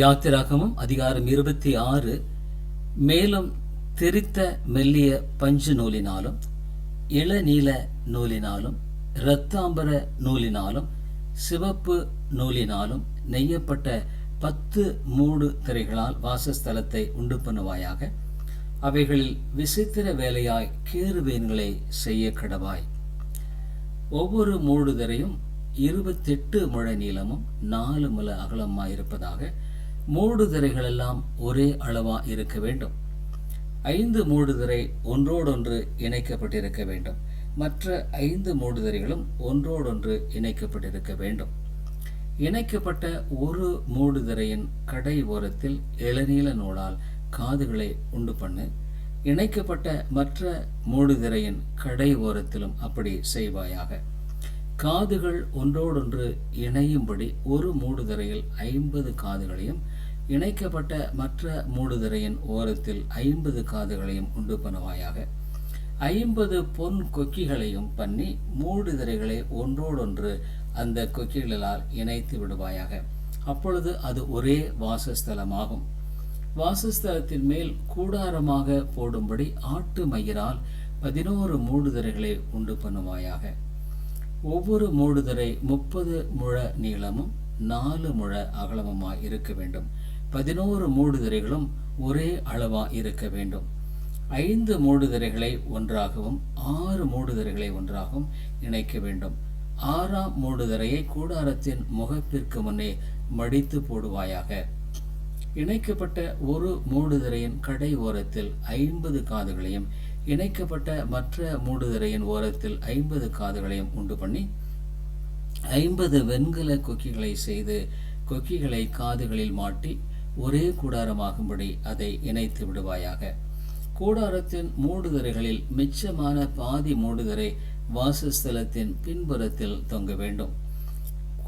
யாத்திராகமும் அதிகாரம் இருபத்தி ஆறு. மேலும் திரித்த மெல்லிய பஞ்சு நூலினாலும் இளநீல நூலினாலும் இரத்தாம்பர நூலினாலும் சிவப்பு நூலினாலும் நெய்யப்பட்ட பத்து மூடு திரைகளால் வாசஸ்தலத்தை உண்டு பண்ணுவாயாக. அவைகளில் விசித்திர வேலையாய் கேருவேன்களை செய்ய கடவாய். ஒவ்வொரு மூடுதரையும் இருபத்தெட்டு முழ நீளமும் நாலு முழ அகலமாயிருப்பதாக மூடுதிரைகளெல்லாம் ஒரே அளவாக இருக்க வேண்டும். ஐந்து மூடுதிரை ஒன்றோடொன்று இணைக்கப்பட்டிருக்க வேண்டும். மற்ற ஐந்து மூடுதிரைகளும் ஒன்றோடொன்று இணைக்கப்பட்டிருக்க வேண்டும். இணைக்கப்பட்ட ஒரு மூடுதிரையின் கடை ஓரத்தில் இளநீல நூலால் காதுகளை உண்டு பண்ணு. இணைக்கப்பட்ட மற்ற மூடுதிரையின் கடை ஓரத்திலும் அப்படி செய்வாயாக. காதுகள் ஒன்றோடொன்று இணையும்படி ஒரு மூடுதிரையில் ஐம்பது காதுகளையும் இணைக்கப்பட்ட மற்ற மூடுதிரையின் ஓரத்தில் ஐம்பது காதுகளையும் உண்டு பண்ணுவாயாக. ஐம்பது பொன் கொக்கிகளையும் பண்ணி மூடுதிரைகளை ஒன்றோடொன்று அந்த கொக்கிகளால் இணைத்து விடுவாயாக. அப்பொழுது அது ஒரே வாசஸ்தலமாகும். வாசஸ்தலத்தின் மேல் கூடாரமாக போடும்படி ஆட்டு மயிரால் பதினோரு மூடுதிரைகளை உண்டு பண்ணுவாயாக. ஒவ்வொரு மூடுதிரை முப்பது முழ நீளமும் நாலு முழ அகலமுமாய் இருக்க வேண்டும். பதினோரு மூடுதிரைகளும் ஒரே அளவாக இருக்க வேண்டும். ஐந்து மூடுதிரைகளை ஒன்றாகவும் ஆறு மூடுதிரைகளை ஒன்றாகவும் இணைக்க வேண்டும். ஆறாம் மூடுதிரையை கூடாரத்தின் முகப்பிற்கு முன்னே மடித்து போடுவாயாக. இணைக்கப்பட்ட ஒரு மூடுதிரையின் கடை ஓரத்தில் ஐம்பது காதுகளையும் இணைக்கப்பட்ட மற்ற மூடுதிரையின் ஓரத்தில் ஐம்பது காதுகளையும் உண்டு பண்ணி ஐம்பது வெண்கல கொக்கிகளை செய்து கொக்கிகளை காதுகளில் மாட்டி ஒரே கூடாரமாகும்படி அதை இணைத்து விடுவாயாக. கூடாரத்தின் மூடுதிரைகளில் மிச்சமான பாதி மூடுதிரை வாசஸ்தலத்தின் பின்புறத்தில் தொங்க வேண்டும்.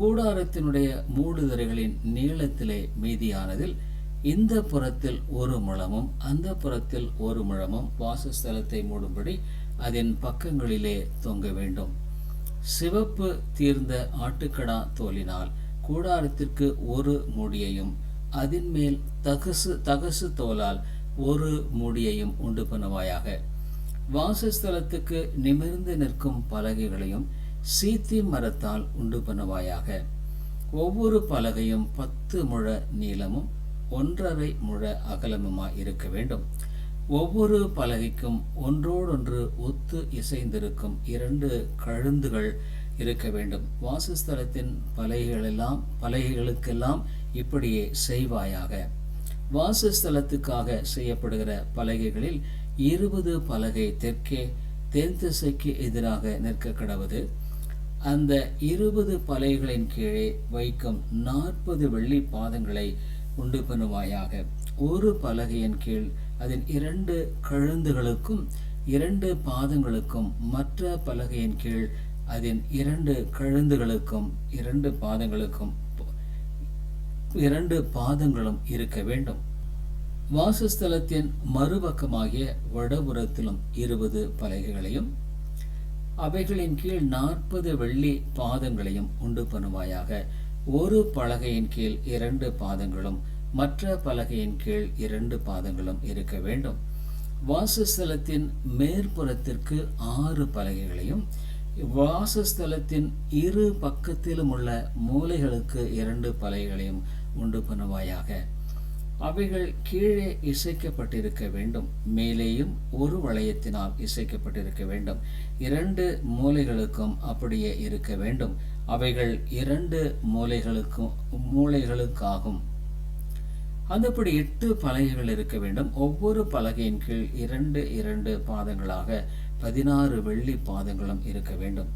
கூடாரத்தினுடைய மூடுதிரைகளின் நீளத்திலே மீதியானதில் இந்த புறத்தில் ஒரு முழமும் அந்த புறத்தில் ஒரு முழமும் வாசஸ்தலத்தை மூடும்படி அதன் பக்கங்களிலே தொங்க வேண்டும். சிவப்பு தீர்ந்த ஆட்டுக்கடா தோலினால் கூடாரத்திற்கு ஒரு மூடியையும் அதன் மேல் தகசு தகசு தோலால் ஒரு மூடியையும் உண்டு பண்ணுவாயாக. வாசஸ்தலத்துக்கு நிமிர்ந்து நிற்கும் பலகைகளையும் சீத்தி மரத்தால் உண்டு பண்ணுவாயாக. ஒவ்வொரு பலகையும் பத்து முழ நீளமும் ஒன்றரை முழ அகலமுமாய் இருக்க வேண்டும். ஒவ்வொரு பலகைக்கும் ஒன்றோடொன்று ஒத்து இசைந்திருக்கும் இரண்டு கழுந்துகள் இருக்க வேண்டும். வாசஸ்தலத்தின் பலகைகளெல்லாம் பலகைகளுக்கெல்லாம் இப்படியே செய்வாயாக. வாசஸ்தலத்துக்காக செய்யப்படுகிற பலகைகளில் இருபது பலகை தெற்கே தென் திசைக்கு எதிராக நிற்க கடவுது. அந்த இருபது பலகைகளின் கீழே வைக்கும் நாற்பது வெள்ளி பாதங்களை உண்டு பண்ணுவாயாக. ஒரு பலகையின் கீழ் அதன் இரண்டு கழுந்துகளுக்கும் இரண்டு பாதங்களுக்கும் மற்ற பலகையின் கீழ் அதன் இரண்டு கழுந்துகளுக்கும் இரண்டு பாதங்களுக்கும் இரண்டு பாதங்களும் இருக்க வேண்டும். வாசஸ்தலத்தின் மறுபக்கமாகிய வடபுறத்திலும் இருபது பலகைகளையும் அவைகளின் கீழ் நாற்பது வெள்ளி பாதங்களையும் உண்டு பண்ணுவாயாக. ஒரு பலகையின் கீழ் இரண்டு பாதங்களும் மற்ற பலகையின் கீழ் இரண்டு பாதங்களும் இருக்க வேண்டும். வாசஸ்தலத்தின் மேற்புறத்திற்கு ஆறு பலகைகளையும் வாசஸ்தலத்தின் இரு பக்கத்திலும் உள்ள மூலைகளுக்கு இரண்டு பலகைகளையும் உண்டு பண்ணுவாயாக. அவைகள் கீழே இசைக்கப்பட்டிருக்க வேண்டும். மேலேயும் ஒரு வளையத்தினால் இசைக்கப்பட்டிருக்க வேண்டும். இரண்டு மூலைகளுக்கும் அப்படியே இருக்க வேண்டும். அவைகள் இரண்டு மூலைகளுக்கும் மூலைகளுக்காகும். அதுபடி எட்டு பலகைகள் இருக்க வேண்டும். ஒவ்வொரு பலகையின் கீழ் இரண்டு இரண்டு பாதங்களாக பதினாறு வெள்ளி பாதங்களும் இருக்க வேண்டும்.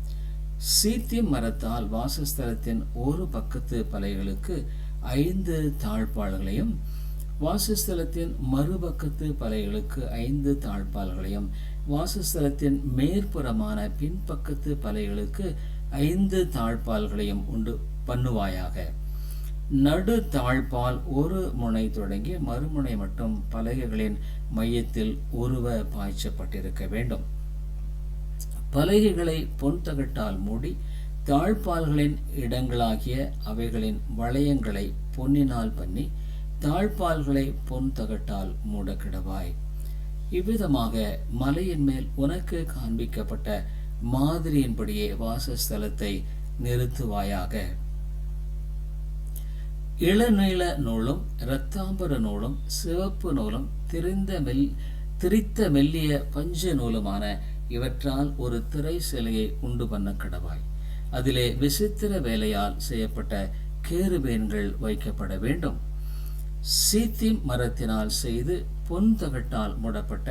சீத்தி மரத்தால் வாசஸ்தலத்தின் ஒரு பக்கத்து பலகைகளுக்கு ஐந்து தாழ்பாள்களையும் வாசஸ்தலத்தின் மறுபக்கத்து பலைகளுக்கு ஐந்து தாழ்பால்களையும் வாசஸ்தலத்தின் மேற்புறமான பின்பக்கத்து பலைகளுக்கு ஐந்து தாழ்பால்களையும் உண்டு பண்ணுவாயாக. நடு தாழ்பால் ஒரு முனை தொடங்கி மறுமுனை மட்டும் பலகைகளின் மையத்தில் உருவ பாய்ச்சப்பட்டிருக்க வேண்டும். பலகைகளை பொன் தகட்டால் மூடி தாழ்பால்களின் இடங்களாகிய அவைகளின் வளையங்களை பொன்னினால் பண்ணி தாழ்பால்களை பொன் தகட்டால் மூடக்கிடவாய். இவ்விதமாக மலையின் மேல் உனக்கு காண்பிக்கப்பட்ட மாதிரியின்படியே வாசஸ்தலத்தை நிறுத்துவாயாக. இளநீல நூலும் இரத்தாம்பர நூலும் சிவப்பு நூலும் திரிந்த மெல் திரித்த மெல்லிய பஞ்ச நூலுமான இவற்றால் ஒரு திரை சிலையை உண்டு பண்ண கடவாய் அதிலே விசித்திர வேலையால் செய்யப்பட்ட கேருபேன்கள் வைக்கப்பட வேண்டும். சீத்தி மரத்தினால் செய்து பொன் தகட்டால் மூடப்பட்ட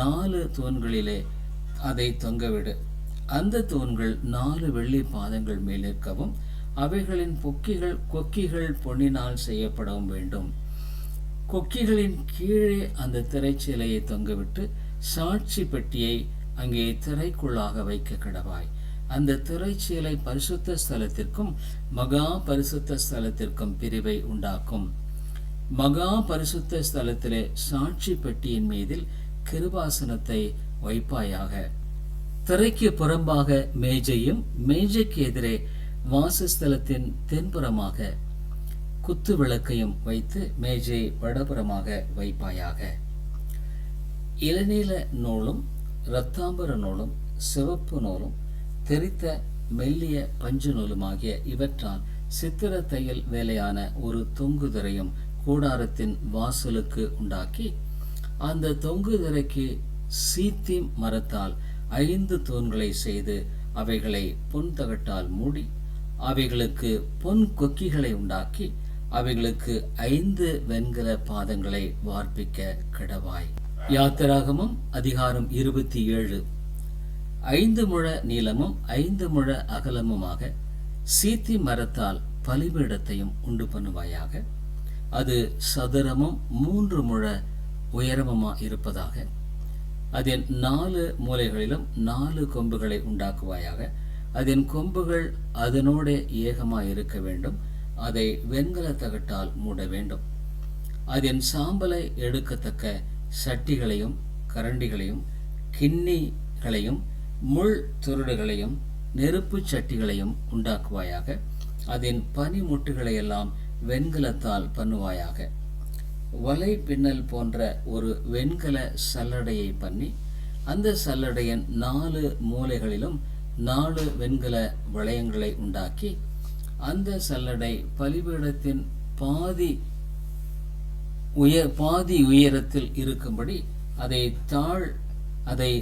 நாலு தூண்களிலே அதை தொங்கவிடு. அந்த தூண்கள் நாலு வெள்ளி பாதங்கள் மேல் இருக்கவும் அவைகளின் பொக்கிகள் கொக்கிகள் பொன்னினால் செய்யப்படவும் வேண்டும். கொக்கிகளின் கீழே அந்த திரைச்சிலையை தொங்கவிட்டு சாட்சி பெட்டியை அங்கே திரைக்குள்ளாக வைக்க கிடவாய். அந்த திரைச்சீலை பரிசுத்த ஸ்தலத்திற்கும் மகா பரிசுத்த ஸ்தலத்திற்கும் பிரிவை உண்டாக்கும். மகா பரிசுத்த ஸ்தலத்திலே சாட்சி பெட்டியின் மீதில் கிருபாசனத்தை வைப்பாயாக. திரைக்கு புறம்பாக மேஜையும் மேஜைக்கு எதிரே வாசஸ்தலத்தின் தென்புறமாக குத்து விளக்கையும் வைத்து மேஜை வடபுறமாக வைப்பாயாக. இளநீல நூலும் இரத்தாம்பர நூலும் சிவப்பு நூலும் தெரித்த மெல்லிய பஞ்சு நூலுமாகிய இவற்றால் சித்திர தையல் வேலையான ஒரு தொங்குதிரையும் கூடாரத்தின் வாசலுக்கு உண்டாக்கி அந்த தொங்குதிரைக்கு சீத்தி மரத்தால் ஐந்து தூண்களை செய்து அவைகளை பொன் தகட்டால் மூடி அவைகளுக்கு பொன் கொக்கிகளை உண்டாக்கி அவைகளுக்கு ஐந்து வெண்கல பாதங்களை வார்ப்பிக்க கிடவாய். யாத்திராகமும் அதிகாரம் இருபத்தி ஏழு. ஐந்து முழ நீளமும் ஐந்து முழ அகலமுமாக சீத்தி மரத்தால் பலிபீடத்தையும் உண்டு பண்ணுவாயாக. அது சதுரமும் மூன்று முழ உயரமுமா இருப்பதாக. அதன் நாலு மூலைகளிலும் நாலு கொம்புகளை உண்டாக்குவாயாக. அதன் கொம்புகள் அதனோட ஏகமாக இருக்க வேண்டும். அதை வெண்கல தகட்டால் மூட வேண்டும். அதன் சாம்பலை எடுக்கத்தக்க சட்டிகளையும் கரண்டிகளையும் கிண்ணிகளையும் முள் துருடுகளையும் நெருப்பு சட்டிகளையும் உண்டாக்குவாயாக. அதன் பனிமுட்டுகளை எல்லாம் வெண்கலத்தால் பண்ணுவாயாக. வலை பின்னல் போன்ற ஒரு வெண்கல சல்லடையை பண்ணி அந்த சல்லடையின் நாலு மூலைகளிலும் நாலு வெண்கல வளையங்களை உண்டாக்கி அந்த சல்லடை பலிபீடத்தின் பாதி உயர் பாதி உயரத்தில் இருக்கும்படி அதை தாழ் அதை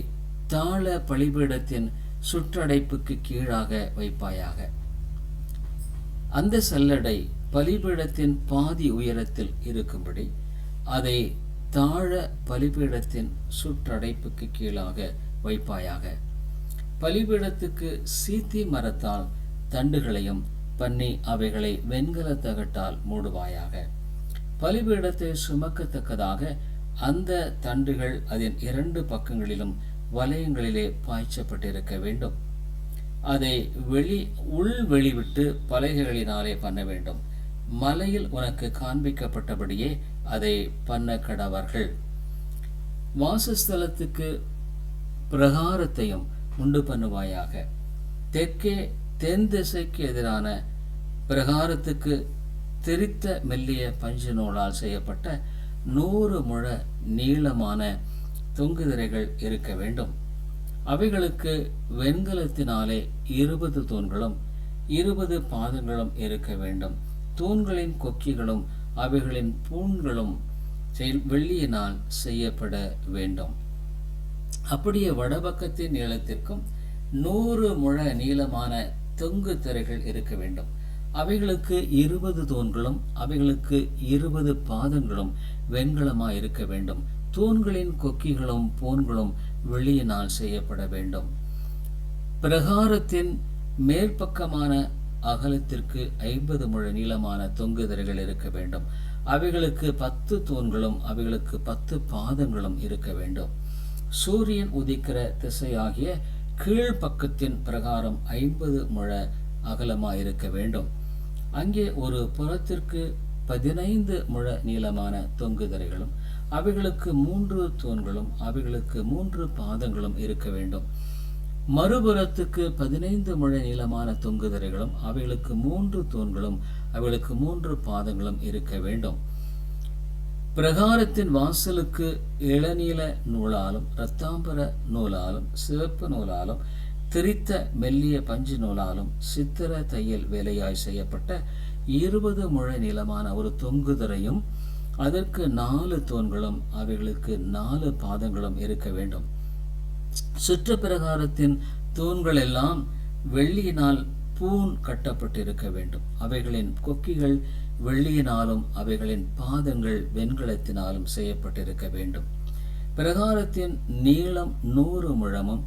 தாழ பலிபீடத்தின் சுற்றடைப்புக்கு கீழாக வைப்பாயாக. அந்த சல்லடை பலிபீடத்தின் பாதி உயரத்தில் இருக்கும்படி அதை தாழ பலிபீடத்தின் சுற்றடைப்புக்கு கீழாக வைப்பாயாக. பலிபீடத்துக்கு சீத்தி மரத்தால் தண்டுகளையும் பண்ணி அவைகளை வெண்கல தகட்டால் மூடுவாயாக. பலிபீடத்தை சுமக்கத்தக்கதாக அந்த தண்டுகள் அதன் இரண்டு பக்கங்களிலும் வலயங்களிலே பாய்ச்சப்பட்டிருக்க வேண்டும். அதை வெளி உள் வெளிவிட்டு பலகைகளினாலே பண்ண வேண்டும். மலையில் உனக்கு காண்பிக்கப்பட்டபடியே அதை பண்ண கடவர்கள். வாசஸ்தலத்துக்கு பிரகாரத்தையும் உண்டு பண்ணுவாயாக. தெற்கே தென் திசைக்கு எதிரான பிரகாரத்துக்கு திரித்த மெல்லிய பஞ்சு நூலால் செய்யப்பட்ட நூறு முழ நீளமான தொங்குதிரைகள் இருக்க வேண்டும். அவைகளுக்கு வெண்கலத்தினாலே இருபது தூண்களும் இருபது பாதங்களும் இருக்க வேண்டும். தூண்களின் கொக்கிகளும் அவைகளின் பூண்களும் வெள்ளியினால் செய்யப்பட வேண்டும். அப்படியே வடபக்கத்தின் நீளத்திற்கும் நூறு முழ நீளமான தொங்கு திரைகள் இருக்க வேண்டும். அவைகளுக்கு இருபது தூண்களும் அவைகளுக்கு இருபது பாதங்களும் வெண்கலமாக இருக்க வேண்டும். தூண்களின் கொக்கிகளும் பூண்களும் வெளியினால் செய்யப்பட வேண்டும். பிரகாரத்தின் மேற்பக்கமான அகலத்திற்கு ஐம்பது முழ நீளமான தொங்கு திரைகள் இருக்க வேண்டும். அவைகளுக்கு பத்து தூண்களும் அவைகளுக்கு பத்து பாதங்களும் இருக்க வேண்டும். சூரியன் உதிக்கிற திசையாகிய கீழ்ப்பக்கத்தின் பிரகாரம் ஐம்பது முழ அகலமாயிருக்க வேண்டும். அங்கே ஒரு புறத்திற்கு பதினைந்து முழ நீளமான தொங்கு திரைகளும் அவைகளுக்கு மூன்று தூண்களும் அவைகளுக்கு மூன்று பாதங்களும் இருக்க வேண்டும். மறுபுறத்துக்கு பதினைந்து முழ நீளமான தொங்குதிரைகளும் அவைகளுக்கு மூன்று தூண்களும் அவைகளுக்கு மூன்று பாதங்களும் இருக்க வேண்டும். பிரகாரத்தின் வாசலுக்கு இளநீல நூலாலும் இரத்தாம்பர நூலாலும் சிவப்பு நூலாலும் திரித்த மெல்லிய பஞ்சு நூலாலும் சித்திர தையல் வேலையாய் செய்யப்பட்ட இருபது முழ நீளமான ஒரு தொங்குதரையும் அதற்கு நாலு தூண்களும் அவைகளுக்கு நாலு பாதங்களும் இருக்க வேண்டும். சுற்று பிரகாரத்தின் தூண்கள் எல்லாம் வெள்ளியினால் பூண் கட்டப்பட்டிருக்க வேண்டும். அவைகளின் கொக்கிகள் வெள்ளியினாலும் அவைகளின் பாதங்கள் வெண்கலத்தினாலும் செய்யப்பட்டிருக்க வேண்டும். பிரகாரத்தின் நீளம் நூறு முழமும்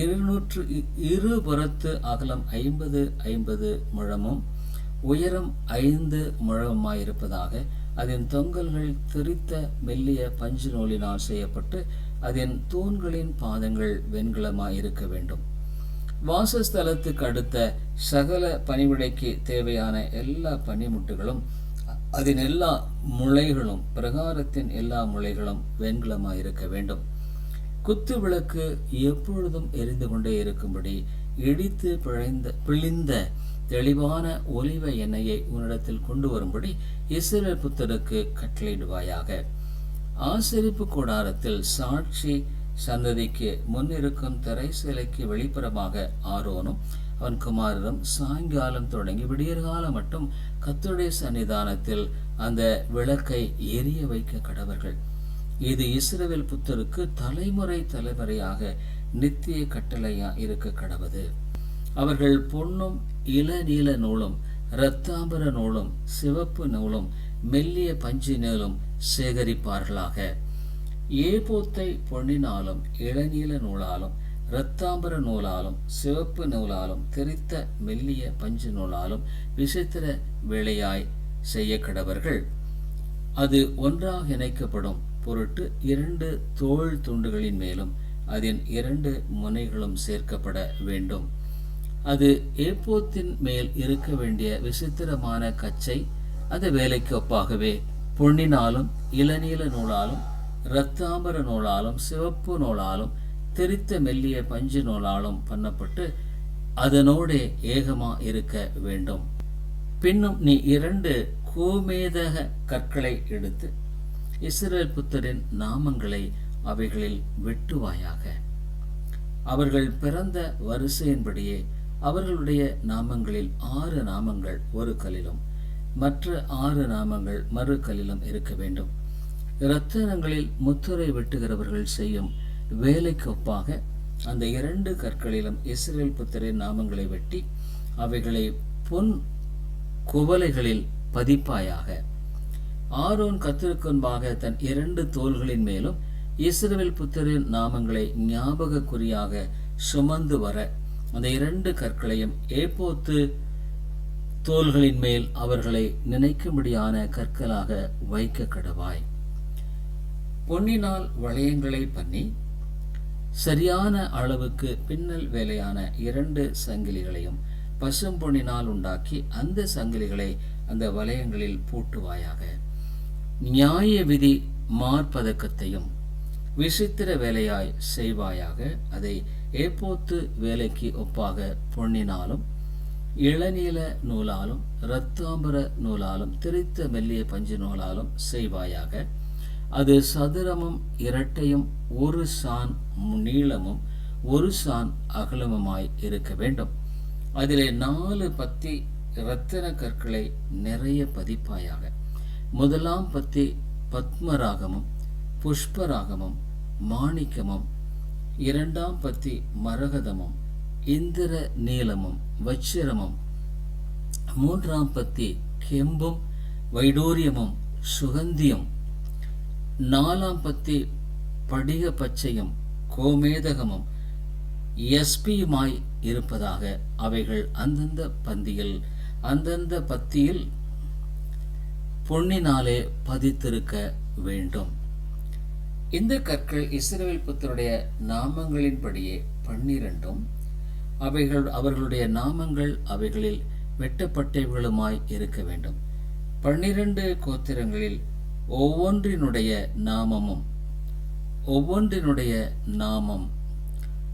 இருநூற்று இருபுறத்து அகலம் ஐம்பது ஐம்பது முழமும் உயரம் ஐந்து முழமாயிருப்பதாக அதன் தொங்கல்கள் திரித்த மெல்லிய பஞ்சு நூலினால் செய்யப்பட்டு அதன் தூண்களின் பாதங்கள் வெண்கலமாயிருக்க வேண்டும். வாசஸ்தலத்துக்கு அடுத்த சகல பணிவிடைக்கு தேவையான எல்லா பனிமுட்டுகளும் அதன் எல்லா முளைகளும் பிரகாரத்தின் எல்லா முளைகளும் வெண்கலமாயிருக்க வேண்டும். குத்து விளக்கு எப்பொழுதும் எரிந்து கொண்டே இருக்கும்படி இடித்து பிழைந்த பிழிந்த தெளிவான ஒலிவ எண்ணெயை உன்னிடத்தில் கொண்டு வரும்படி இஸ்ரேல் புத்தருக்கு கட்டளையிடுவாயாக. ஆசரிப்பு கூடாரத்தில் சாட்சி சந்ததிக்கு முன்னிருக்கும் திரை சிலைக்கு வெளிப்புறமாக ஆரோனும் அவன் குமாரரும் சாயங்காலம் தொடங்கி விடியற்காலம் மட்டும் கத்துடைய சன்னிதானத்தில் அந்த விளக்கை எரிய வைக்க கடவர்கள். இது இஸ்ரேல் புத்தருக்கு தலைமுறை தலைமுறையாக நித்திய கட்டளையா இருக்க கடவது. அவர்கள் பொன்னும் இளநீல நூலும் இரத்தாம்பர நூலும் சிவப்பு நூலும் மெல்லிய பஞ்சு நூலும் சேகரிப்பார்களாக. ஏபோத்தை பொன்னினாலும் இளநீல நூலாலும் இரத்தாம்பர நூலாலும் சிவப்பு நூலாலும் திரித்த மெல்லிய பஞ்சு நூலாலும் விசித்திர வேலையாய் செய்ய கடவர்கள் அது ஒன்றாக இணைக்கப்படும் பொருட்டு இரண்டு தோள் துண்டுகளின் மேலும் அதன் இரண்டு முனைகளும் சேர்க்கப்பட வேண்டும். அது ஏப்போத்தின் மேல் இருக்க வேண்டிய விசித்திரமான கச்சை அது வேலைக்கு ஒப்பாகவே பொன்னினாலும் இளநீல நூலாலும் இரத்தாம்பர நூலாலும் சிவப்பு நூலாலும் தெரித்த மெல்லிய பஞ்சு நூலாலும் பண்ணப்பட்டு அதனோடே ஏகமா இருக்க வேண்டும். பின்னும் நீ இரண்டு கோமேதக கற்களை எடுத்து இஸ்ரேல் புத்தரின் நாமங்களை அவைகளில் வெட்டுவாயாக. அவர்கள் பிறந்த வரிசையின்படியே அவர்களுடைய நாமங்களில் ஆறு நாமங்கள் ஒரு கல்லிலும் மற்ற ஆறு நாமங்கள் மறு கல்லிலும் இருக்க வேண்டும். இரத்தனங்களில் முத்துரை வெட்டுகிறவர்கள் செய்யும் வேலைக்கு ஒப்பாக அந்த இரண்டு கற்களிலும் இஸ்ரேல் புத்தரின் நாமங்களை வெட்டி அவைகளை பொன் குவலைகளில் பதிப்பாயாக. ஆரோன் கத்திருக்குன்பாக தன் இரண்டு தோள்களின் மேலும் இஸ்ரேல் புத்தரின் நாமங்களை ஞாபக குறியாக சுமந்து வர அந்த இரண்டு கற்களையும் ஏப்போத்து தோள்களின் மேல் அவர்களை நினைக்கும்படியான கற்களாக வைக்க கடவாய். பொன்னினால் வளையங்களை பண்ணி சரியான அளவுக்கு பின்னல் வேலையான இரண்டு சங்கிலிகளையும் பசும்பொன்னினால் உண்டாக்கி அந்த சங்கிலிகளை அந்த வளையங்களில் பூட்டுவாயாக. நியாய விதி மார்பதக்கத்தையும் விசித்திர வேலையாய் செய்வாயாக. அதை ஏப்போத்து வேலைக்கு ஒப்பாக பொன்னினாலும் இளநீல நூலாலும் இரத்தாம்பர நூலாலும் திரித்த மெல்லிய பஞ்சு நூலாலும் செய்வாயாக. அது சதுரமும் இரட்டையும் ஒரு சான் நீளமும் ஒரு சான் அகலமுமாய் இருக்க வேண்டும். அதிலே நாலு பத்தி இரத்தின கற்களை நிறைய பதிப்பாயாக. முதலாம் பத்தி பத்மராகமும் புஷ்பராகமும் மாணிக்கமும் இரண்டாம் பத்தி மரகதமும் இந்திர நீலமும் வச்சிரமும். மூன்றாம் பத்தி கெம்பும் வைடூரியமும் சுகந்தியும். நாலாம் பத்தி படிக பச்சையும் கோமேதகமும். எஸ்பியுமாய் இருப்பதாக அவைகள் அந்தந்த பந்தியில் அந்தந்த பத்தியில் பொன்னினாலே பதித்திருக்க வேண்டும். இந்த கற்கள் இஸ்ரவேல் புத்தருடைய நாமங்களின்படியே பன்னிரண்டும். அவைகள் அவர்களுடைய நாமங்கள் அவைகளில் வெட்டப்பட்டவர்களுமாய் இருக்க வேண்டும். பன்னிரண்டு கோத்திரங்களில் ஒவ்வொன்றினுடைய நாமமும் ஒவ்வொன்றினுடைய நாமம்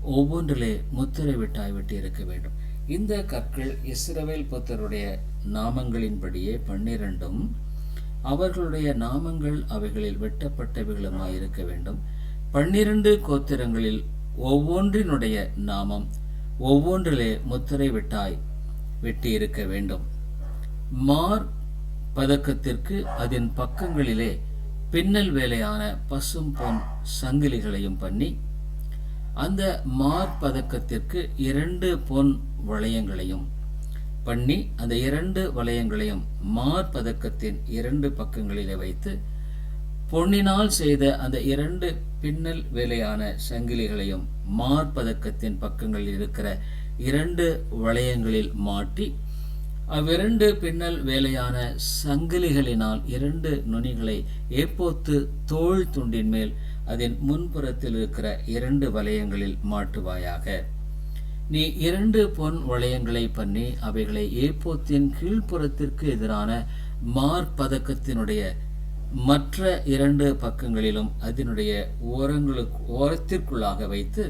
ஒவ்வொன்றிலே முத்திரை விட்டாய் விட்டு இருக்க வேண்டும். இந்த கற்கள் இஸ்ரவேல் புத்தருடைய நாமங்களின்படியே பன்னிரண்டும். அவர்களுடைய நாமங்கள் அவைகளில் வெட்டப்பட்டவைகளுமாய் இருக்க வேண்டும். பன்னிரண்டு கோத்திரங்களில் ஒவ்வொன்றினுடைய நாமம் ஒவ்வொன்றிலே முத்திரை விட்டாய் வெட்டி இருக்க வேண்டும். மார் பதக்கத்திற்கு அதன் பக்கங்களிலே பின்னல் வேலையான பசும் பொன் சங்கிலிகளையும் பண்ணி அந்த மார் பதக்கத்திற்கு இரண்டு பொன் வளையங்களையும் பண்ணி அந்த இரண்டு வளையங்களையும் மார்பதக்கத்தின் இரண்டு பக்கங்களிலே வைத்து பொன்னினால் செய்த அந்த இரண்டு பின்னல் வேலையான சங்கிலிகளையும் மார்பதக்கத்தின் பக்கங்களில் இருக்கிற இரண்டு வளையங்களில் மாட்டி அவ்விரண்டு பின்னல் வேலையான சங்கிலிகளினால் இரண்டு நுனிகளை ஏப்போத்து தோல் துண்டின் மேல் அதன் முன்புறத்தில் இருக்கிற இரண்டு வளையங்களில் மாட்டுவாயாக. நீ இரண்டு பொன் வளையங்களை பண்ணி அவைகளை ஏப்போத்தின் கீழ்ப்புறத்திற்கு எதிரான மார்பதக்கத்தினுடைய மற்ற இரண்டு பக்கங்களிலும் அதனுடைய ஓரங்களுக்கு ஓரத்திற்குள்ளாக வைத்து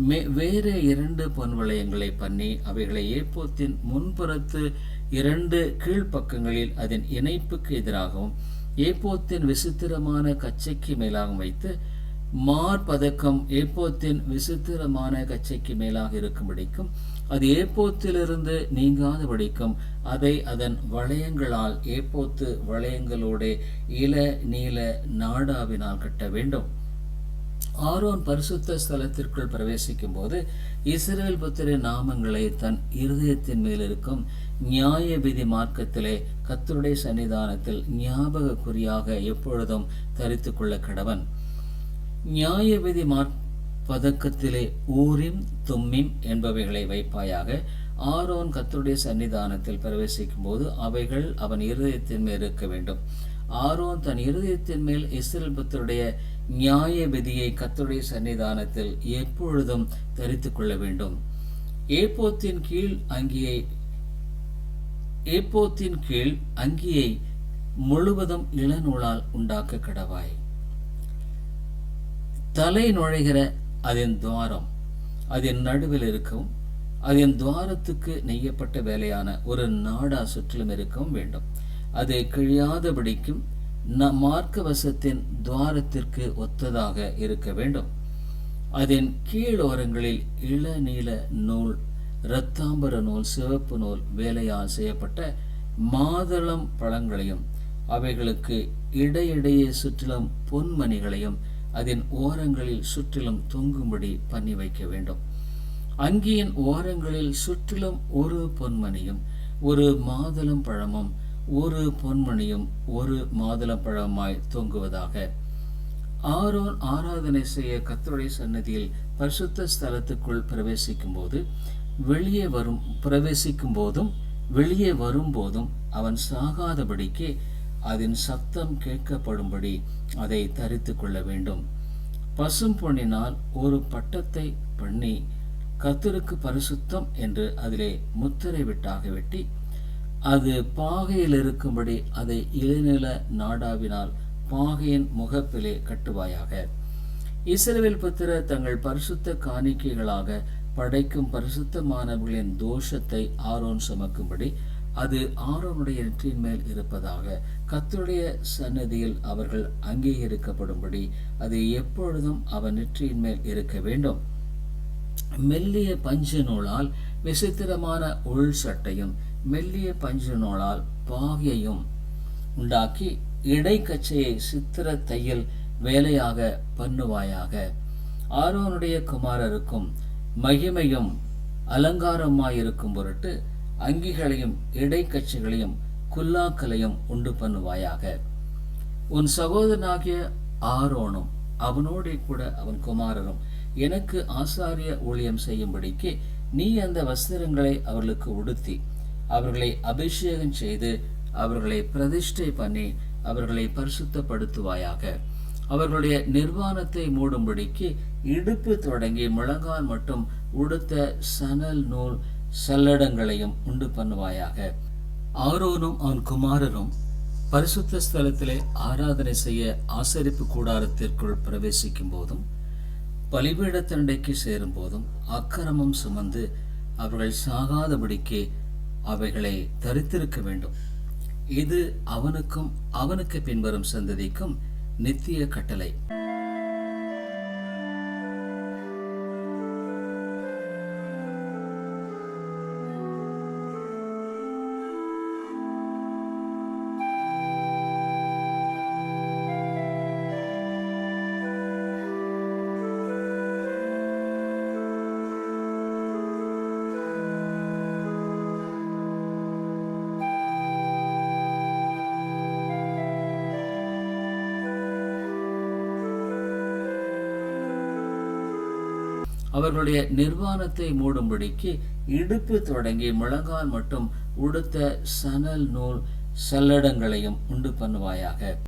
மே வேறு இரண்டு பொன் வளையங்களை பண்ணி அவைகளை ஏப்போத்தின் முன்புறத்து இரண்டு கீழ்ப்பக்கங்களில் அதன் இணைப்புக்கு எதிராகவும் ஏப்போத்தின் விசித்திரமான கச்சைக்கு மேலாகவும் வைத்து மார்பதக்கம் ஏப்போத்தின் விசித்திரமான கச்சைக்கு மேலாக இருக்கும்படிக்கும் அது ஏப்போத்திலிருந்து நீங்காதபடிக்கும் அதை அதன் வளையங்களால் ஏப்போத்து வளையங்களோட இள நீல நாடாவினால் கட்ட வேண்டும். ஆரோன் பரிசுத்த ஸ்தலத்திற்குள் பிரவேசிக்கும் போது இஸ்ரேல் புத்திரின் நாமங்களை தன் இருதயத்தின் மேல் இருக்கும் நியாய விதி மார்க்கத்திலே கத்தருடைய சன்னிதானத்தில் ஞாபக குறியாக எப்பொழுதும் தரித்து கொள்ள கடவன். நியாயவிதி பதக்கத்திலே ஊரிம் தும்மிம் என்பவைகளை வைப்பாயாக. ஆரோன் கத்தருடைய சன்னிதானத்தில் பிரவேசிக்கும் போது அவைகள் அவன் இருதயத்தின் மேல் இருக்க வேண்டும். ஆரோன் தன் இருதயத்தின் மேல் இஸ்ரல்புத்தருடைய நியாய விதியை கத்தருடைய சன்னிதானத்தில் எப்பொழுதும் தரித்து கொள்ள வேண்டும். ஏப்போத்தின் கீழ் அங்கியை ஏப்போத்தின் கீழ் அங்கியை முழுவதும் இளநூலால் உண்டாக்க கடவாய். தலை நுழைகிற அதன் துவாரம் அதன் நடுவில் இருக்கவும் அதன் துவாரத்துக்கு நெய்யப்பட்ட வேலையான ஒரு நாடா சுற்றிலும் இருக்கவும் வேண்டும். அது கிழியாதபடிக்கும் மார்க்கவசத்தின் துவாரத்திற்கு ஒத்ததாக இருக்க வேண்டும். அதன் கீழோரங்களில் இளநீல நூல் இரத்தாம்பர நூல் சிவப்பு நூல் வேலையால் செய்யப்பட்ட மாதளம் பழங்களையும் அவைகளுக்கு இடையிடையே சுற்றிலும் பொன்மணிகளையும் அதன் ஓரங்களில் சுற்றிலும் தொங்கும்படி பண்ணி வைக்க வேண்டும். அங்கியின் ஓரங்களில் சுற்றிலும் ஒரு பொன்மணியும் ஒரு மாதுளம் பழமும் ஒரு பொன்மணியும் ஒரு மாதுளப்பழமாய் தொங்குவதாக. ஆரோன் ஆராதனை செய்ய கத்தருடைய சன்னதியில் பரிசுத்த ஸ்தலத்துக்குள் பிரவேசிக்கும் போது வெளியே வரும் பிரவேசிக்கும் போதும் வெளியே வரும்போதும் அவன் சாகாதபடிக்கு அதன் சத்தம் கேட்கப்படும்படி அதை தரித்து கொள்ள வேண்டும். பசும் பொன்னினால் ஒரு பட்டத்தை பண்ணி கத்தருக்கு பரிசுத்தம் என்று அதிலே முத்திரை விட்டாக வெட்டி அது பாகையில் இருக்கும்படி அதை இளநில நாடாவினால் பாகையின் முகப்பிலே கட்டுவாயாக. இஸ்ரவேல் புத்திர தங்கள் பரிசுத்த காணிக்கைகளாக படைக்கும் பரிசுத்தமானவர்களின் தோஷத்தை ஆரோன் சுமக்கும்படி அது ஆரோனுடைய நெற்றியின் மேல் இருப்பதாக கத்துடைய சன்னதியில் அவர்கள் அங்கீகரிக்கப்படும்படி அது எப்பொழுதும் அவன் நெற்றியின் மேல் இருக்க வேண்டும். மெல்லிய பஞ்சு நூலால் விசித்திரமான உள் சட்டையும் மெல்லிய பஞ்சு நூலால் பாகையும் உண்டாக்கி இடைக்கச்சையை சித்திர தையல் வேலையாக பண்ணுவாயாக. ஆரோனுடைய குமாரருக்கும் மகிமையும் அலங்காரமாயிருக்கும் பொருட்டு அங்கிகளையும் இடைக்கட்சிகளையும் குல்லாக்களையும் உண்டு பண்ணுவாயாக. உன் சகோதரனாகிய ஆரோனும் அவனோடே கூட அவன் குமாரரும் எனக்கு ஆசாரிய ஊழியம் செய்யும்படிக்கு நீ அந்த வஸ்திரங்களை அவர்களுக்கு உடுத்தி அவர்களை அபிஷேகம் செய்து அவர்களை பிரதிஷ்டை பண்ணி அவர்களை பரிசுத்தப்படுத்துவாயாக. அவர்களுடைய நிர்வாணத்தை மூடும்படிக்கு இடுப்பு தொடங்கி முழங்கால் மட்டும் உடுத்த சணல் நூல் சல்லடங்களையும் உண்டு பண்ணுவாயாக. ஆரோனும் அவன் குமாரரும் பரிசுத்த ஸ்தலத்திலே ஆராதனை செய்ய ஆசரிப்பு கூடாரத்திற்குள் பிரவேசிக்கும் போதும் பலிபீடத்தண்டைக்கு சேரும் போதும் அக்கிரமம் சுமந்து அவர்கள் சாகாதபடிக்கு அவைகளை தரித்திருக்க வேண்டும். இது அவனுக்கும் அவனுக்கு பின்வரும் சந்ததிக்கும் நித்திய கட்டளை. அவர்களுடைய நிர்வாணத்தை மூடும்படிக்கு இடுப்பு தொடங்கி முழங்கால் மட்டும் உடுத்த சணல் நூல் சல்லடங்களையும் உண்டு பண்ணுவாயாக.